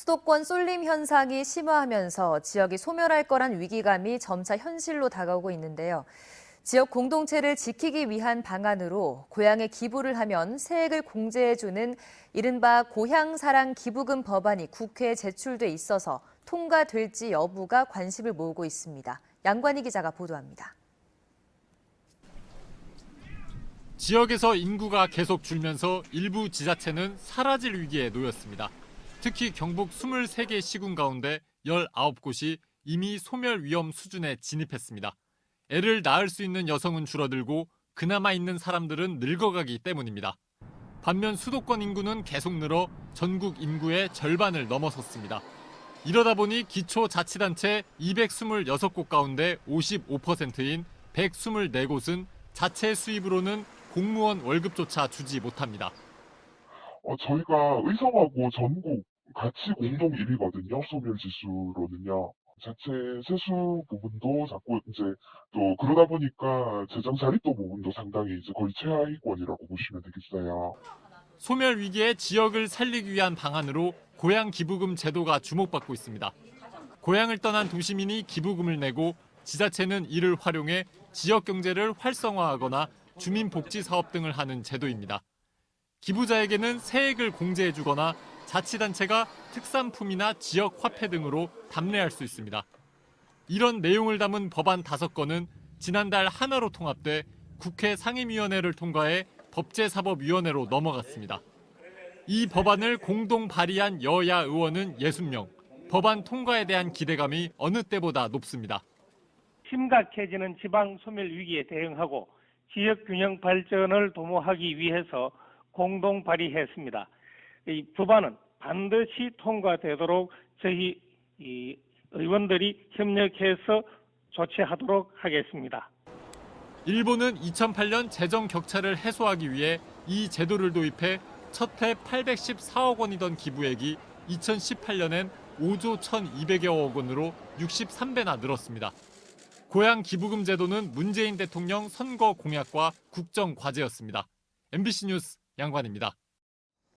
수도권 쏠림 현상이 심화하면서 지역이 소멸할 거란 위기감이 점차 현실로 다가오고 있는데요. 지역 공동체를 지키기 위한 방안으로 고향에 기부를 하면 세액을 공제해주는 이른바 고향사랑 기부금 법안이 국회에 제출돼 있어서 통과될지 여부가 관심을 모으고 있습니다. 양관희 기자가 보도합니다. 지역에서 인구가 계속 줄면서 일부 지자체는 사라질 위기에 놓였습니다. 특히 경북 23개 시군 가운데 19곳이 이미 소멸 위험 수준에 진입했습니다. 애를 낳을 수 있는 여성은 줄어들고 그나마 있는 사람들은 늙어가기 때문입니다. 반면 수도권 인구는 계속 늘어 전국 인구의 절반을 넘어섰습니다. 이러다 보니 기초자치단체 226곳 가운데 55%인 124곳은 자체 수입으로는 공무원 월급조차 주지 못합니다. 어, 저희가 의성하고 전국 같이 공동 1위거든요. 소멸 지수로는요. 자체 세수 부분도 자꾸 이제 또 그러다 보니까 재정 자립도 부분도 상당히 이제 거의 최하위권이라고 보시면 되겠어요. 소멸 위기에 지역을 살리기 위한 방안으로 고향 기부금 제도가 주목받고 있습니다. 고향을 떠난 도시민이 기부금을 내고 지자체는 이를 활용해 지역 경제를 활성화하거나 주민 복지 사업 등을 하는 제도입니다. 기부자에게는 세액을 공제해 주거나 자치단체가 특산품이나 지역 화폐 등으로 답례할 수 있습니다. 이런 내용을 담은 법안 5건은 지난달 하나로 통합돼 국회 상임위원회를 통과해 법제사법위원회로 넘어갔습니다. 이 법안을 공동 발의한 여야 의원은 60명. 법안 통과에 대한 기대감이 어느 때보다 높습니다. 심각해지는 지방 소멸 위기에 대응하고 지역 균형 발전을 도모하기 위해서 공동 발의했습니다. 이 법안은 반드시 통과되도록 저희 이 의원들이 협력해서 조치하도록 하겠습니다. 일본은 2008년 재정 격차를 해소하기 위해 이 제도를 도입해 첫해 814억 원이던 기부액이 2018년엔 5조 1,200여억 원으로 63배나 늘었습니다. 고향 기부금 제도는 문재인 대통령 선거 공약과 국정 과제였습니다. MBC 뉴스 양관입니다.